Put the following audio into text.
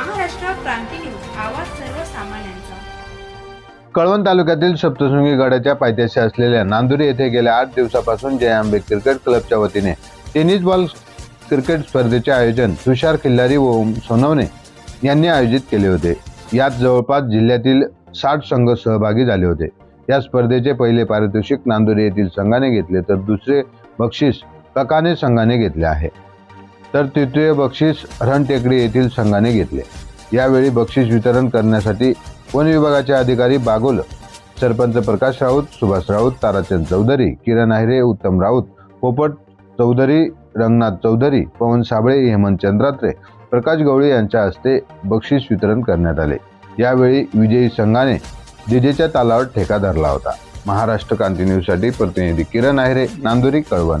आवाज सर्वसामान्यांचा. कळवण तालुक्यातील सप्तशृंगी गडाच्या पायथ्याशी असलेल्या नांदुरी येथे गेल्या आठ दिवसापासून जय आंबे क्रिकेट क्लबच्या वतीने टेनिस बॉल क्रिकेट स्पर्धेचे आयोजन तुषार खिल्लारी व ओम सोनवणे यांनी आयोजित केले होते. यात जवळपास जिल्ह्यातील साठ संघ सहभागी झाले होते. या स्पर्धेचे पहिले पारितोषिक नांदुरी येथील संघाने घेतले तर दुसरे बक्षीस ककाने संघाने घेतले आहे. तर तृतीय बक्षीस रणटेकडी येथील संघाने घेतले. यावेळी बक्षीस वितरण करण्यासाठी वन विभागाचे अधिकारी बागोल सरपंच प्रकाश राऊत सुभाष राऊत ताराचंद चौधरी किरण आहिरे उत्तम राऊत पोपट चौधरी रंगनाथ चौधरी पवन साबळे हेमंत चंद्रात्रे प्रकाश गवळी यांच्या हस्ते बक्षीस वितरण करण्यात आले. यावेळी विजयी संघाने डीजेच्या तालावर ठेका धरला होता. महाराष्ट्र क्रांती न्यूजसाठी प्रतिनिधी किरण आहिरे नांदुरी कळवण.